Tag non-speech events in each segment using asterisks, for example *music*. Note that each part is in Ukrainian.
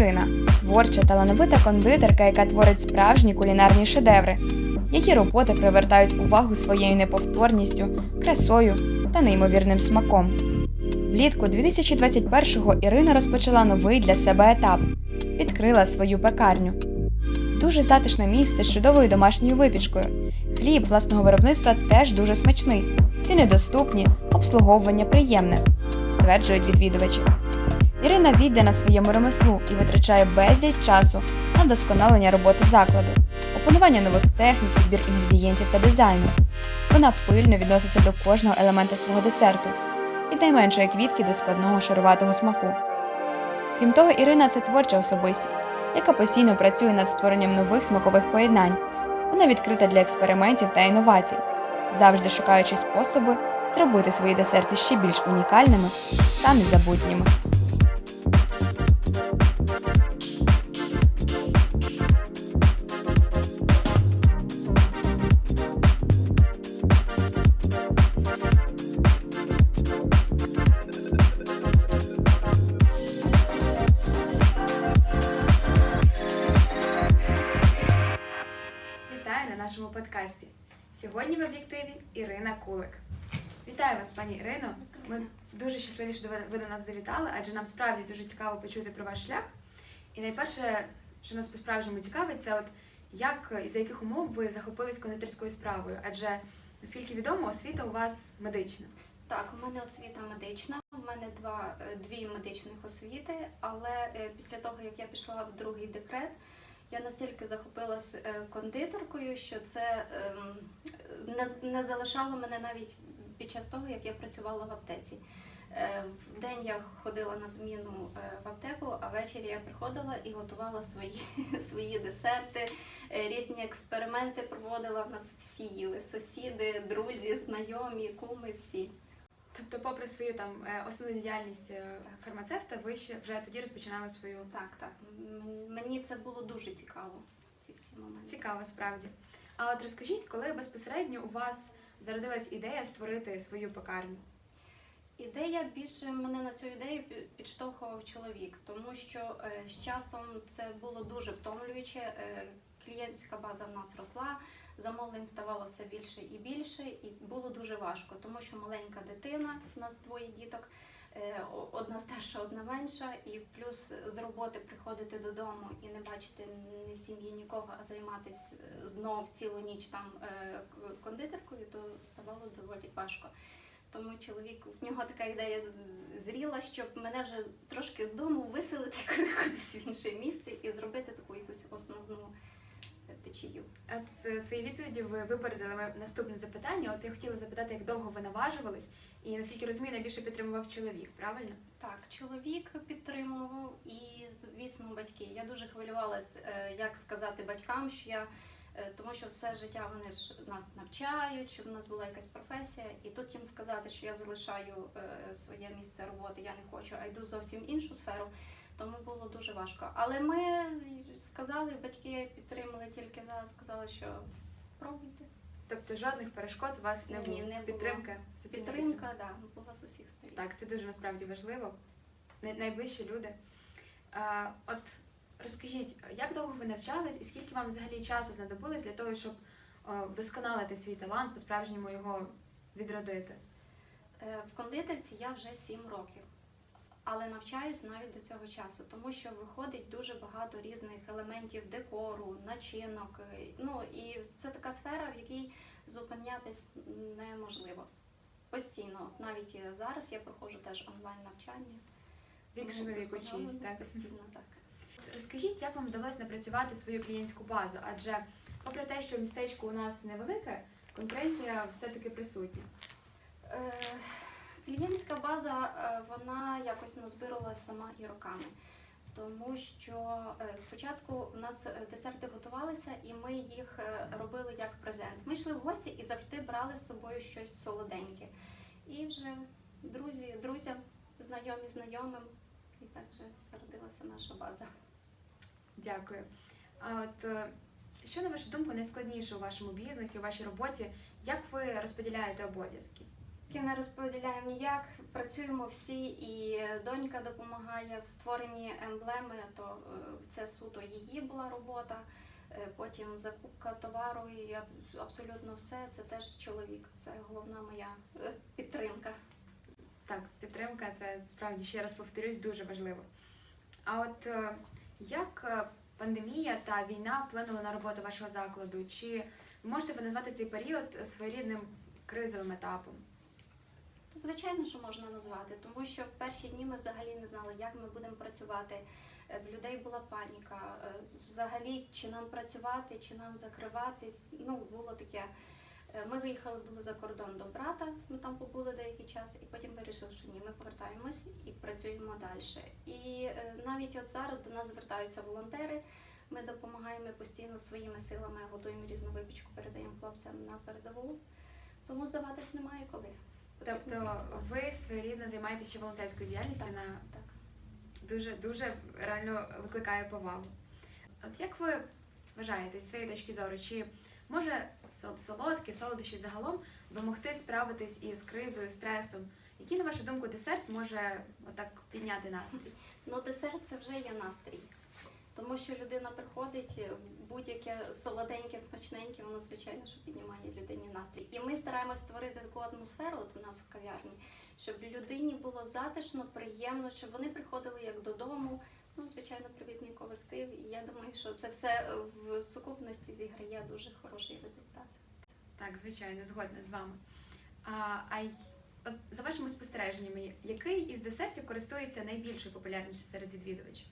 Ірина творча талановита кондитерка, яка творить справжні кулінарні шедеври. Її роботи привертають увагу своєю неповторністю, красою та неймовірним смаком. Влітку 2021-го Ірина розпочала новий для себе етап відкрила свою пекарню. Дуже затишне місце з чудовою домашньою випічкою. Хліб власного виробництва теж дуже смачний. Ціни доступні, обслуговування приємне, стверджують відвідувачі. Ірина віддана своєму ремеслу і витрачає безліч часу на вдосконалення роботи закладу, опанування нових технік, підбір інгредієнтів та дизайну. Вона пильно відноситься до кожного елемента свого десерту, від найменшої квітки до складного шаруватого смаку. Крім того, Ірина це творча особистість, яка постійно працює над створенням нових смакових поєднань. Вона відкрита для експериментів та інновацій, завжди шукаючи способи зробити свої десерти ще більш унікальними та незабутніми. Вітаю на нашому подкасті. Сьогодні в об'єктиві Ірина Кулик. Вітаю вас, пані Ірино. Ми дуже щасливі, що ви до нас завітали, адже нам справді дуже цікаво почути про ваш шлях. І найперше, що нас по-справжньому цікавить, це от як і за яких умов ви захопились кондитерською справою? Адже наскільки відомо, освіта у вас медична. Так, у мене освіта медична. У мене два е, дві медичних освіти, але е, після того як я пішла в другий декрет, я настільки захопилась е, кондитеркою, що це ем, не, залишало мене навіть під час того, як я працювала в аптеці. Е, В день я ходила на зміну е, в аптеку, а ввечері я приходила і готувала свої, *laughs* свої десерти, різні експерименти проводила. В нас всі їли сусіди, друзі, знайомі, куми, всі. Тобто, попри свою там е, основну діяльність е, фармацевта, ви ще вже тоді розпочинали свою Так, так. Мені це було дуже цікаво. Ці всі моменти. Цікаво, справді. А от розкажіть, коли безпосередньо у вас зародилась ідея створити свою пекарню? Ідея більше мене на цю ідею підштовхував чоловік, тому що е, з часом це було дуже втомлююче. Клієнтська база в нас росла, замовлень ставало все більше і більше, і було дуже важко, тому що маленька дитина, в нас двоє діток, е, одна старша, одна менша, і плюс з роботи приходити додому і не бачити ні сім'ї, нікого, а займатися знов цілу ніч там е, кондитеркою, то ставало доволі важко. Тому чоловік в нього така ідея зріла, щоб мене вже трошки з дому виселити *laughs* кудись в інше місце і зробити таку якусь основну е, течію. От з своєї відповіді ви випередили наступне запитання. От я хотіла запитати, як довго ви наважувались, і наскільки розумію, найбільше підтримував чоловік, правильно? Так, чоловік підтримував і, звісно, батьки. Я дуже хвилювалась, е, як сказати батькам, що я. е, Тому що все життя вони ж нас навчають, щоб в нас була якась професія, і тут їм сказати, що я залишаю е, своє місце роботи, я не хочу, а йду зовсім в іншу сферу. Тому було дуже важко. Але ми сказали, батьки підтримали тільки за, сказали, що пробуйте. Тобто жодних перешкод у вас не Ні, не було. Підтримка, Підтримка, да, була з усіх сторін. Так, це дуже насправді важливо. Найближчі люди. А, от розкажіть, як довго ви навчались і скільки вам взагалі часу знадобилось для того, щоб вдосконалити свій талант, по-справжньому його відродити? Е, В кондитерці я вже 7 років, але навчаюсь навіть до цього часу, тому що виходить дуже багато різних елементів декору, начинок. е, Ну і це така сфера, в якій зупинятись неможливо. Постійно, навіть зараз я проходжу теж онлайн навчання. Вік живе вік учись, так? постійно так. Розкажіть, як вам вдалося напрацювати свою клієнтську базу? Адже, попри те, що містечко у нас невелике, конкуренція все-таки присутня. Е, база е, вона якось назбиралася сама і роками. Тому що е, спочатку у нас е, десерти готувалися, і ми їх робили як презент. Ми йшли в гості і завжди брали з собою щось солоденьке. І вже друзі, друзям, знайомі знайомим, і так вже зародилася наша база. Дякую. А от що на вашу думку найскладніше у вашому бізнесі, у вашій роботі? Як ви розподіляєте обов'язки? Не розподіляємо ніяк. Працюємо всі, і донька допомагає в створенні емблеми, то е, це суто її була робота. Е, Потім закупка товару і абсолютно все це теж чоловік. Це головна моя е, підтримка. Так, підтримка це справді ще раз повторюсь, дуже важливо. А от як пандемія та війна вплинули на роботу вашого закладу? Чи можете ви назвати цей період своєрідним кризовим етапом? Звичайно, що можна назвати, тому що в перші дні ми взагалі не знали, як ми будемо працювати. Е, В людей була паніка. Е, Взагалі, чи нам працювати, чи нам закриватись. Ну, було таке. Е, Ми виїхали були за кордон до брата, ми там побули деякий час, і потім вирішили, що ні, ми повертаємось і працюємо далі. І навіть от зараз до нас звертаються волонтери. Ми допомагаємо постійно своїми силами, готуємо різну випічку, передаємо хлопцям на передову. Тому здаватись немає коли. Тобто ви своєрідно займаєтеся ще волонтерською діяльністю Так. на Так. дуже дуже реально викликає повагу. От як ви вважаєте, з своєї точки зору, чи може сол- солодкі, солодощі загалом допомогти справитись із кризою, стресом? Який, на вашу думку, десерт може отак підняти настрій? Ну, десерт це вже є настрій. Тому що людина приходить, будь-яке солоденьке, смачненьке, воно звичайно, що піднімає людині настрій. І ми стараємось створити таку атмосферу от у нас в кав'ярні, щоб людині було затишно, приємно, щоб вони приходили як додому. Ну, звичайно, привітний колектив. І я думаю, що це все е, в сукупності зіграє дуже хороший результат. Так, звичайно, згодна з вами. А, а й- от за вашими спостереженнями, який із десертів користується найбільшою популярністю серед відвідувачів?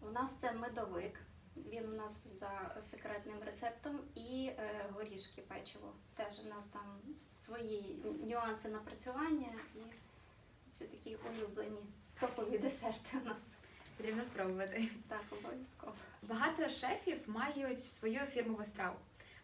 У нас це медовик. Він у нас за секретним рецептом і е, горішки печиво. Теж у нас там свої нюанси напрацювання і це такі улюблені топові десерти у нас. Потрібно спробувати. Так, обов'язково. Багато шефів мають свою фірмову страву.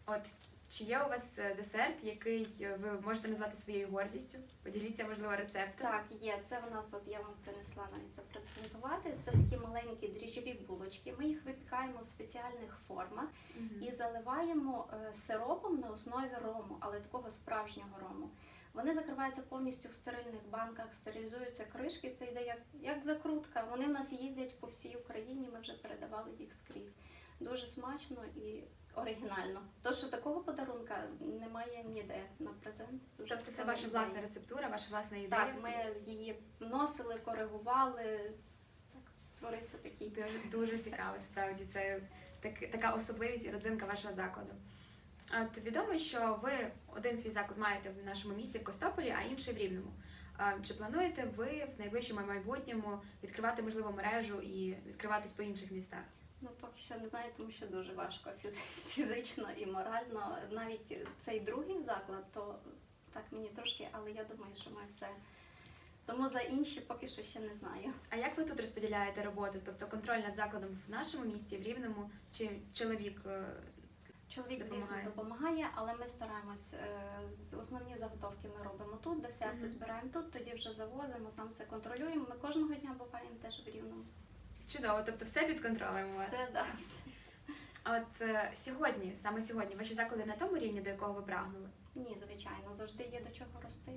От чи є у вас е, десерт, який е, ви можете назвати своєю гордістю? Поділіться, можливо, рецептом. Так, є. Це у нас, от я вам принесла навіть запрезентувати. Це такі маленькі дріжджові булочки. Ми їх випікаємо в спеціальних формах. Мгм. і заливаємо е, сиропом на основі рому, але такого справжнього рому. Вони закриваються повністю в стерильних банках, стерилізуються кришки. Це йде як, як закрутка. Вони в нас їздять по всій Україні. Ми вже передавали їх скрізь. Дуже смачно і оригінально. То, що такого подарунка немає ніде на презент. Дуже Тобто це ваша ідея. власна рецептура, ваша власна ідея. Так, ми її вносили, коригували. Так, створився такий. Дуже, дуже цікаво, справді. Це так, така особливість і родзинка вашого закладу. От відомо, що ви один свій заклад маєте в нашому місті в Костополі, а інший в Рівному. А Чи плануєте ви в найближчому майбутньому відкривати можливо мережу і відкриватись по інших містах? Ну, поки що не знаю, тому що дуже важко фізи- *laughs* фізично і морально. Навіть цей другий заклад, то так мені трошки, але я думаю, що ми все. Тому за інші поки що ще не знаю. А як ви тут розподіляєте роботу? Тобто контроль над закладом в нашому місті, в Рівному, чи чоловік? е, Чоловік, звісно, Допомагає. допомагає, але ми стараємось е, основні заготовки ми робимо тут, десерти Мгм. збираємо тут, тоді вже завозимо, там все контролюємо. Ми кожного дня буваємо теж в рівному. Чудово, тобто все під контролем у вас. Все, да, все. А От е, сьогодні, саме сьогодні, ваші заклади на тому рівні, до якого ви прагнули? Ні, звичайно, завжди є до чого рости.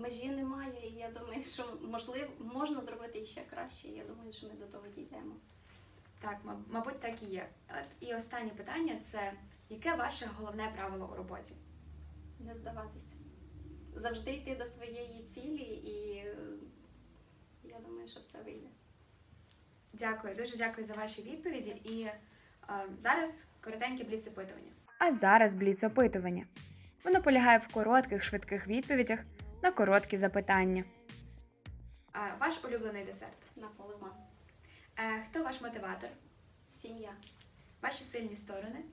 Межі немає, і я думаю, що можливо можна зробити і ще краще. Я думаю, що ми до того дійдемо. Так, мабуть, так і є. От і останнє питання це яке ваше головне правило у роботі? Не здаватися. Завжди йти до своєї цілі, і я думаю, що все вийде. Дякую, дуже дякую за ваші відповіді. І е, зараз коротеньке бліц-опитування. А зараз бліц-опитування. Воно полягає в коротких, швидких відповідях на короткі запитання. Е, ваш улюблений десерт. Наполеон. Е, хто ваш мотиватор? Сім'я. Ваші сильні сторони?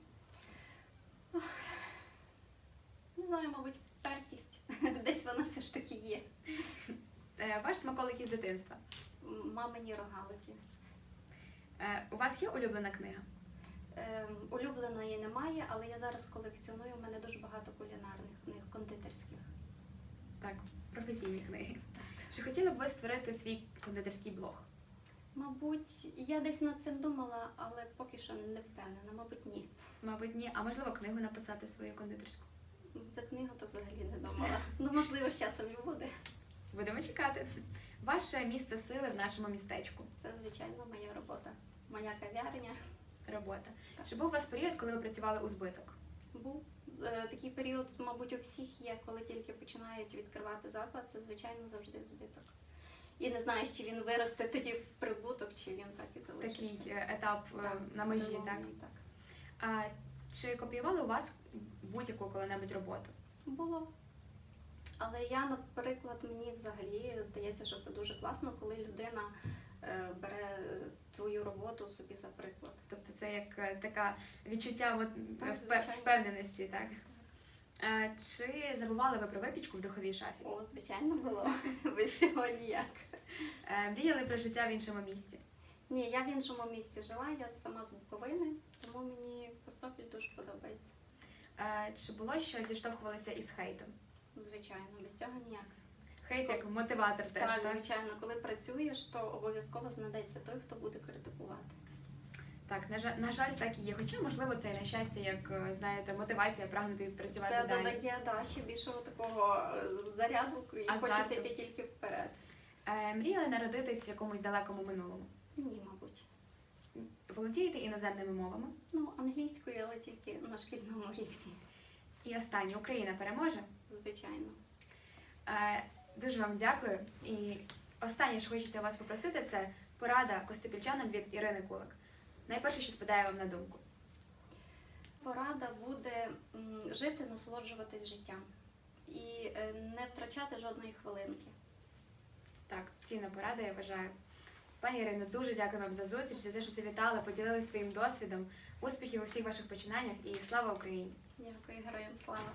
Не знаю, мабуть, впертість. *laughs* Десь вона все ж таки є. Е, ваш смаколик із дитинства. Мамині рогалики. Е, у вас є улюблена книга? Ем, улюбленої немає, але я зараз колекціоную. У мене дуже багато кулінарних книг, кондитерських. Так, професійні книги. Чи хотіли б ви створити свій кондитерський блог? Мабуть, я десь над цим думала, але поки що не впевнена. Мабуть, ні. Мабуть, ні, а можливо, книгу написати свою кондитерську. За книгу то взагалі не думала. Ну, можливо, з часом і буде. Будемо чекати. Ваше місце сили в нашому містечку. Це, звичайно, моя робота. Моя кав'ярня. Робота. Чи був у вас період, коли ви працювали у збиток? Був Е, такий період, мабуть, у всіх є, коли тільки починають відкривати заклад, це звичайно завжди збиток. І не знаєш, чи він виросте тоді в прибуток, чи він так і залишиться. Такий е, етап е, Так, на межі, так? так. А, чи копіювали у вас будь-яку коли-небудь роботу? Було. Але я, наприклад, мені взагалі здається, що це дуже класно, коли людина бере твою роботу собі за приклад. Тобто це як е, така відчуття от, Так, впе- впевненості, так? Е, Чи забували ви про випічку в духовій шафі? О, звичайно, було. *laughs* Без цього ніяк. Е, Мріяли про життя в іншому місті? Ні, я в іншому місці жила, я сама з Буковини, тому мені Костопіль дуже подобається. Е, Чи було що зіштовхувалися із хейтом? Звичайно, без цього ніяк. Хейт як мотиватор теж, так, так? звичайно, коли працюєш, то обов'язково знайдеться той, хто буде критикувати. Так, на жаль, на жаль, так і є. Хоча, можливо, це і на щастя, як е, знаєте, мотивація прагнути працювати Це далі. додає да, ще більшого такого е, заряду, і Азарту. хочеться йти тільки вперед. Е, Мріяли народитись в якомусь далекому минулому. Ні, мабуть. Володієте іноземними мовами. Ну, англійською, але тільки на шкільному рівні, І останнє Україна переможе. звичайно. Е, Дуже вам дякую. І останнє, що хочеться вас попросити, це порада костопільчанам від Ірини Кулик. Найперше, що спадає вам на думку. Порада буде жити, насолоджуватись життям і е, не втрачати жодної хвилинки. Так, цінна порада, я вважаю. Пані Ірино, дуже дякую вам за зустріч, за те, що завітали, поділилися своїм досвідом. Успіхів у всіх ваших починаннях і слава Україні! Дякую, героям слава!